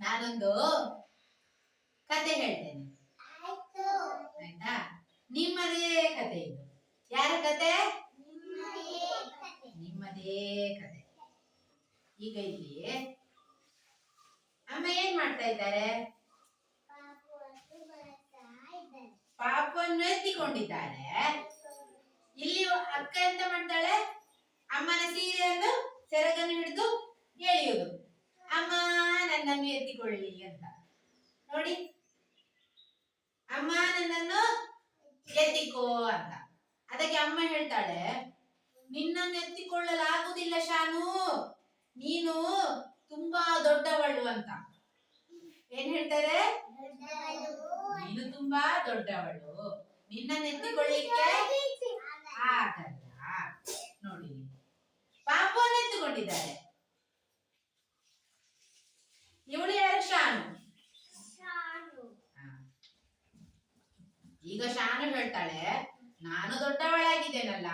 ನಾನೊಂದು ಕತೆ ಹೇಳ್ತೇನೆ. ಆಯ್ತಾ. ನಿಮ್ಮದೇ ಕತೆ ಇದು. ಯಾರ ಕತೆ? ನಿಮ್ಮದೇ ಕತೆ. ಈಗ ಇಲ್ಲಿ ಅಮ್ಮ ಏನ್ ಮಾಡ್ತಾ ಇದ್ದಾರೆ? ಪಾಪವನ್ನು ಎತ್ತಿಕೊಂಡಿದ್ದಾರೆ. ಇಲ್ಲಿ ಅಕ್ಕ ಎಂತ ಮಾಡ್ತಾಳೆ? ಅಮ್ಮನ ಸೀರೆಯನ್ನು ನನ್ನನ್ನು ಅಂತ. ನೋಡಿ. ಅಮ್ಮ ನನ್ನನ್ನು ಎತ್ತಿಕೋ ಅಂತ. ಅದಕ್ಕೆ ಅಮ್ಮ ಹೇಳ್ತಾಳೆ, ನಿನ್ನನ್ನು ಎತ್ತಿಕೊಳ್ಳಲಾಗುವುದಿಲ್ಲ ಶಾನು. ನೀನು ತುಂಬಾ ದೊಡ್ಡವಳು ಅಂತ. ಏನ್ ಹೇಳ್ತಾರೆ? ನೀನು ತುಂಬಾ ದೊಡ್ಡವಳು. ನಿನ್ನನ್ನು ಎತ್ತಿಕೊಳ್ಳಿಕ್ಕೆ ಆಗಲ್ಲ. ನೋಡಿ. ಪಾಪವನ್ನು ಎತ್ತುಕೊಂಡಿದ್ದಾರೆ ಇವಳು ಯಾರು ಶಾನು ಹಾ. ಈಗ ಶಾನು ಹೇಳ್ತಾಳೆ ನಾನು ದೊಡ್ಡವಳಾಗಿದ್ದೇನಲ್ಲ,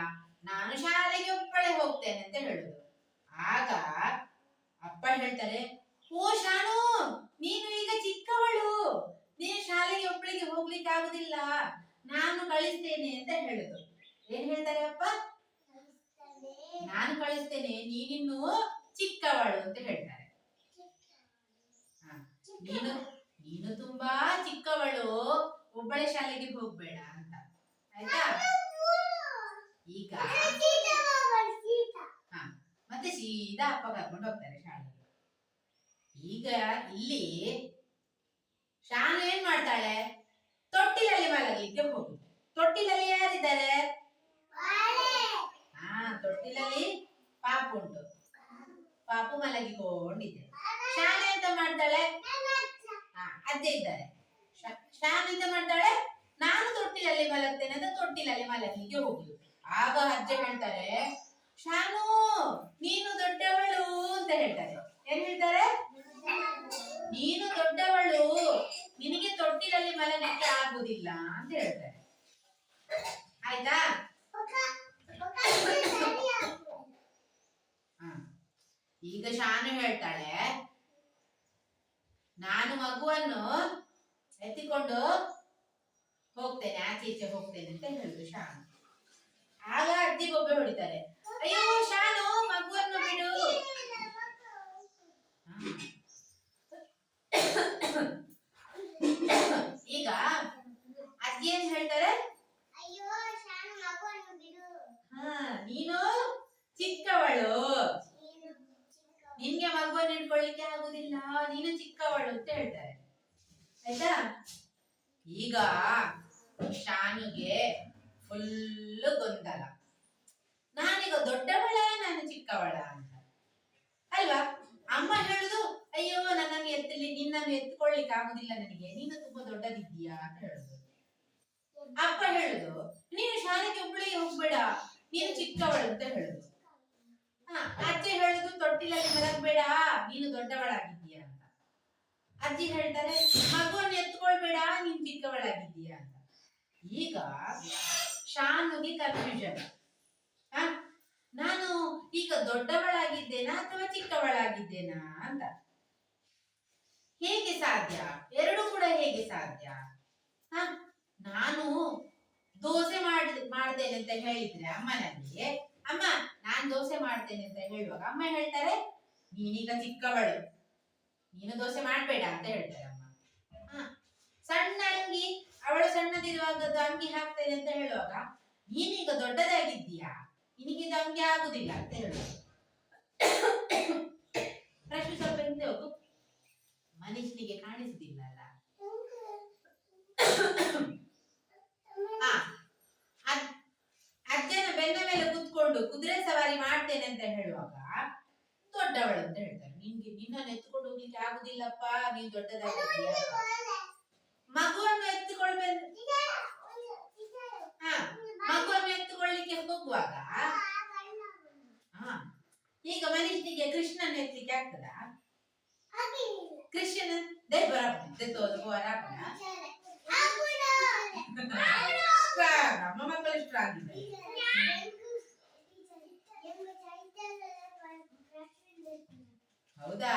ನಾನು ಶಾಲೆಗೆ ಒಬ್ಬಳೆ ಹೋಗ್ತೇನೆ ಅಂತ ಹೇಳುದು. ಆಗ ಅಪ್ಪ ಹೇಳ್ತಾರೆ ಓ ಶಾನು ನೀನು ಈಗ ಚಿಕ್ಕವಳು. ನೀನು ಶಾಲೆಗೆ ಒಬ್ಬಳಿಗೆ ಹೋಗ್ಲಿಕ್ಕೆ ಆಗುದಿಲ್ಲ. ನಾನು ಕಳಿಸ್ತೇನೆ ಅಂತ ಹೇಳುದು. ಏನ್ ಹೇಳ್ತಾರೆ ಅಪ್ಪ? ನಾನು ಕಳಿಸ್ತೇನೆ, ನೀನಿನ್ನು ಚಿಕ್ಕವಳು ಅಂತ ಹೇಳ್ತಾರೆ. ನೀನು ನೀನು ತುಂಬಾ ಚಿಕ್ಕವಳು. ಒಬ್ಬಳೆ ಶಾಲೆಗೆ ಹೋಗ್ಬೇಡ. ಆಯ್ತಾ? ಈಗ ಮತ್ತೆ ಸೀದಾ ಅಪ್ಪ ಕರ್ಕೊಂಡು ಹೋಗ್ತಾರೆ ಶಾಲೆಗೆ. ಈಗ ಇಲ್ಲಿ ಶಾನು ಏನ್ ಮಾಡ್ತಾಳೆ? ತೊಟ್ಟಿಲಲ್ಲಿ ಮಲಗಲಿಕ್ಕೆ ಹೋಗುದು ತೊಟ್ಟಿಲಲ್ಲಿ ಯಾರಿದ್ದಾರೆ? ಹಾ, ತೊಟ್ಟಿಲಲ್ಲಿ ಪಾಪು ಉಂಟು. ಪಾಪು ಮಲಗಿಕೊಂಡಿದೆ. ಶಾನು ಎಂತ ಮಾಡ್ತಾಳೆ? ಹಾ, ಅಜ್ಜೆ ಇದ್ದಾರೆ. ಶಾನ್ ಎಂತ ಮಾಡ್ತಾಳೆ? ನಾನು ತೊಟ್ಟಿಲಲ್ಲಿ ಮಲಗ್ತೇನೆ ಅಂತ ತೊಟ್ಟಿಲಲ್ಲಿ ಮಲಗಲಿಕ್ಕೆ ಹೋಗುದು ಆಗ ಅಜ್ಜ ಹೇಳ್ತಾರೆ, ಶಾನು, ನೀನು ದೊಡ್ಡವಳು ಅಂತ ಹೇಳ್ತಾರೆ. ಏನ್ ಹೇಳ್ತಾರೆ? ನೀನು ದೊಡ್ಡವಳು, ನಿನಗೆ ತೊಟ್ಟಿಲಲ್ಲಿ ಮಲಗಲಿಕ್ಕೆ ಆಗುದಿಲ್ಲ ಅಂತ ಹೇಳ್ತಾರೆ. ಆಯ್ತಾ. ಈಗ ಶಾನು ಹೇಳ್ತಾಳೆ, ನಾನು ಮಗುವನ್ನು ಎತ್ತಿಕೊಂಡು ಹೋಗ್ತೇನೆ ಆಚೆ ಈಚೆ ಹೋಗ್ತೇನೆ ಅಂತ ಹೇಳುದು ಶಾನು. ಆಗ ಅಜ್ಜಿ ಬೊಬ್ಬೆ ಹೊಡಿತಾರೆ. ಅಯ್ಯೋ ಶಾನು ಮಗುವನ್ನು ಬಿಡು. ಈಗ ಅಜ್ಜಿ ಏನ್ ಹೇಳ್ತಾರೆ? ಹಾ ನೀನು ಚಿಕ್ಕವಳು. ನಿನ್ಗೆ ಮಗುವನ್ನು ಹಿಡ್ಕೊಳ್ಳಿಕ್ಕೆ ಆಗುದಿಲ್ಲ. ನೀನು ಚಿಕ್ಕವಳು ಅಂತ ಹೇಳ್ತಾರೆ. ಆಯ್ತಾ? ಈಗ ಶಾನುಗೆ ಫುಲ್ ಗೊಂದಲ. ನಾನೀಗ ದೊಡ್ಡವಳ, ನಾನು ಚಿಕ್ಕವಳ ಅಂತ. ಅಲ್ವಾ? ಅಮ್ಮ ಹೇಳುದು, ಅಯ್ಯೋ, ನನ್ನನ್ನು ಎತ್ತಲಿ ನಿನ್ನನ್ನು ಎತ್ಕೊಳ್ಳಿಕ್ಕೆ ಆಗುದಿಲ್ಲ ನನಗೆ. ನೀನು ತುಂಬಾ ದೊಡ್ಡದಿದ್ದೀಯಾ? ಅಂತ ಹೇಳುದು. ಅಪ್ಪ ಹೇಳುದು, ನೀನು ಶಾಲೆಗೆ ಒಬ್ಬಳಿಗೆ ಹೋಗ್ಬೇಡ. ನೀನು ಚಿಕ್ಕವಳು ಅಂತ ಹೇಳುದು. ಹಾ, ಅಜ್ಜಿ ಹೇಳುದು, ತೊಟ್ಟಿಲಲ್ಲಿ ಮಲಗಬೇಡ ನೀನು ದೊಡ್ಡವಳಾಗಿದ್ದೀಯಾ? ಅಂತ. ಅಜ್ಜಿ ಹೇಳ್ತಾರೆ, ಮಗುವನ್ನು ಎತ್ಕೊಳ್ಬೇಡ. ನೀನ್ ಚಿಕ್ಕವಳಾಗಿದ್ದೀಯಾ? ಅಂತ. ಈಗ ಶಾನುಗೆ ಕನ್ಫ್ಯೂಷನ್. ನಾನು ಈಗ ದೊಡ್ಡವಳಾಗಿದ್ದೇನಾ ಅಥವಾ ಚಿಕ್ಕವಳಾಗಿದ್ದೇನಾ ಅಂತ. ಹೇಗೆ ಸಾಧ್ಯ? ಎರಡು ಕೂಡ ಹೇಗೆ ಸಾಧ್ಯ? ಹ? ನಾನು ದೋಸೆ ಮಾಡ್, ಮಾಡ್ತೇನೆ ಅಂತ ಹೇಳಿದ್ರೆ ಅಮ್ಮನಲ್ಲಿ, ಅಮ್ಮ, ನಾನ್ ದೋಸೆ ಮಾಡ್ತೇನೆ ಅಂತ ಹೇಳುವಾಗ ಅಮ್ಮ ಹೇಳ್ತಾರೆ, ನೀನೀಗ ಚಿಕ್ಕವಳು. ನೀನು ದೋಸೆ ಮಾಡ್ಬೇಡ ಅಂತ ಹೇಳ್ತಾರೆ ಅಮ್ಮ. ಸಣ್ಣ ಅಂಗಿ ಅವಳು ಸಣ್ಣದಿರುವಾಗದ್ದು ಅಂಗಿ ಹಾಕ್ತೇನೆ ಅಂತ ಹೇಳುವಾಗ, ನೀನೀಗ ದೊಡ್ಡದಾಗಿದ್ದೀಯಾ? ನಿನಗಿದ ಅಂಗಿ ಆಗುದಿಲ್ಲ ಅಂತ ಹೇಳುವ. ಸ್ವಲ್ಪ ಹಿಂದೆ ಹೋಗು. ಮನುಷ್ಯನಿಗೆ ಕಾಣಿಸುದಿಲ್ಲ ಅಲ್ಲ ಅಜ್ಜನ ಬೆನ್ನ ಮೇಲೆ ಕುತ್ಕೊಂಡು ಕುದುರೆ ಸವಾರಿ ಮಾಡ್ತೇನೆ ಅಂತ ಹೇಳುವಾಗ, ದೊಡ್ಡವಳು ಅಂತ ಹೇಳ್ತಾರೆ ನಿನ್ಗೆ ನಿನ್ನನ್ನು ಎತ್ಕೊಂಡು ಹೋಗ್ಲಿಕ್ಕೆ ಆಗುದಿಲ್ಲಪ್ಪ, ನೀನ್ ದೊಡ್ಡದಾಗಿದ್ದೀಯ? ಮಗುವನ್ನು ಎತ್ತಿಕೊಳ್ಬೇಕು ಮಗುವನ್ನು ಎತ್ತುಕೊಳ್ಳಿಕ್ಕೆ ಹೋಗುವಾಗ? ಈಗ ಮನುಷ್ಯನಿಗೆ ಕೃಷ್ಣನ ಎತ್ತಲಿಕ್ಕೆ ಆಗ್ತದಾ? ಕೃಷ್ಣನ ದೇ ಬರಪ್ಪ ತೋದು ಬರಪ್ಪ ನಮ್ಮ ಮಕ್ಕಳು ಸ್ಟ್ರಾಂಗ್ ಇದೆ ಹೌದಾ?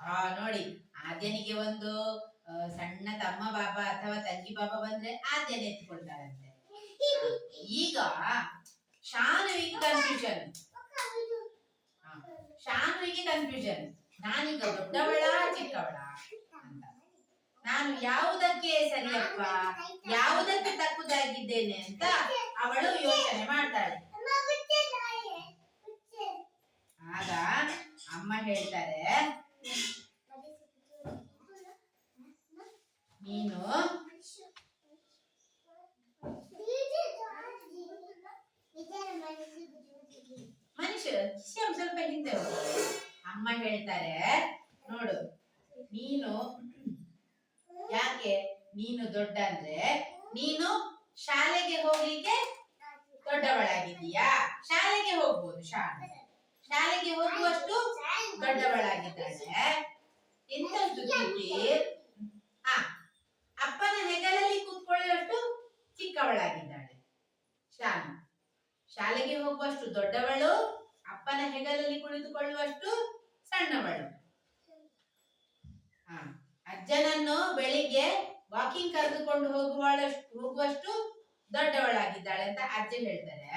ಹಾ ನೋಡಿ, ಆದ್ಯನಿಗೆ ಒಂದು ಸಣ್ಣ ತಮ್ಮ ಬಾಬಾ ಅಥವಾ ತಂಗಿ ಬಾಬಾ ಬಂದ್ರೆ ಆದ್ಯನ ಎತ್ಕೊಳ್ತಾರಂತೆ. ಈಗ, ಶಾನುವಿಗೆ ಕನ್ಫ್ಯೂಷನ್ ಶಾನುವಿಗೆ ಕನ್ಫ್ಯೂಷನ್ ನಾನೀಗ ದೊಡ್ಡವಳ, ಚಿಕ್ಕವಳ ಅಂತ. ನಾನು ಯಾವುದಕ್ಕೆ ಸರಿಯಪ್ಪ? ಯಾವುದಕ್ಕೆ ತಕ್ಕುದಾಗಿದ್ದೇನೆ ಅಂತ ಅವಳು ಯೋಚನೆ ಮಾಡ್ತಾಳೆ. ಆಗ ಅಮ್ಮ ಹೇಳ್ತಾರೆ ಶ್ಯಾಮ್ ಸ್ವಲ್ಪ ಹಿಂದೆ ಅಮ್ಮ ಹೇಳ್ತಾರೆ, ನೋಡು, ನೀನು ಯಾಕೆ ನೀನು ದೊಡ್ಡ ಅಂದ್ರೆ ನೀನು ಶಾಲೆಗೆ ಹೋಗ್ಲಿಕ್ಕೆ ದೊಡ್ಡವಳಾಗಿದ್ದೀಯಾ? ಶಾಲೆಗೆ ಹೋಗ್ಬೋದು ಶಾಲೆ. ಶಾಲೆಗೆ ಹೋಗುವಷ್ಟು ದೊಡ್ಡವಳಾಗಿದ್ದಾಳೆ. ಎಂತದ್ದು ಹಾ, ಅಪ್ಪನ ಹೆಗಲಲ್ಲಿ ಕೂತ್ಕೊಳ್ಳುವಷ್ಟು ಚಿಕ್ಕವಳಾಗಿದ್ದಾಳೆ. ಶಾಲೆ. ಶಾಲೆಗೆ ಹೋಗುವಷ್ಟು ದೊಡ್ಡವಳು ಅಪ್ಪನ ಹೆಗಲಲ್ಲಿ ಕುಳಿತುಕೊಳ್ಳುವಷ್ಟು ಸಣ್ಣವಳು. ಅಜ್ಜನನ್ನು ಬೆಳಿಗ್ಗೆ ವಾಕಿಂಗ್ ಕರೆದುಕೊಂಡು ಹೋಗುವಳಷ್ಟು, ಹೋಗುವಷ್ಟು ದೊಡ್ಡವಳಾಗಿದ್ದಾಳೆ ಅಂತ ಅಜ್ಜ ಹೇಳ್ತಾರೆ.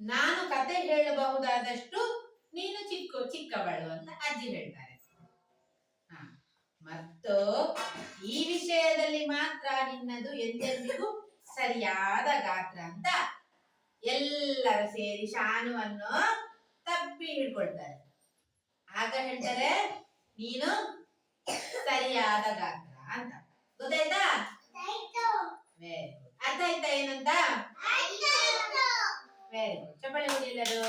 ನಾನು ಕತೆ ಹೇಳಬಹುದಾದಷ್ಟು ನೀನು ಚಿಕ್ಕ, ಚಿಕ್ಕವಳು ಅಂತ ಅಜ್ಜಿ ಹೇಳ್ತಾರೆ. ಮತ್ತು ಈ ವಿಷಯದಲ್ಲಿ ಮಾತ್ರ ನಿನ್ನದು ಎಂದೆಂದಿಗೂ ಸರಿಯಾದ ಗಾತ್ರ ಅಂತ ಎಲ್ಲರೂ ಸೇರಿ ಶಾನುವನ್ನು ತಪ್ಪಿ ಹಿಡ್ಕೊಳ್ತಾರೆ ಆಗ ಹೇಳ್ತಾರೆ ನೀನು ಸರಿಯಾದ ಗಾತ್ರ ಅಂತ ಗೊತ್ತಾಯ್ತಾ ವೆರಿ ಗುಡ್ ಅರ್ಥ ಆಯ್ತಾ ಏನಂತ ವೆರಿ ಗುಡ್ ಚಪ್ಪಳಿ ಹೊಡಿ ಎಲ್ಲರೂ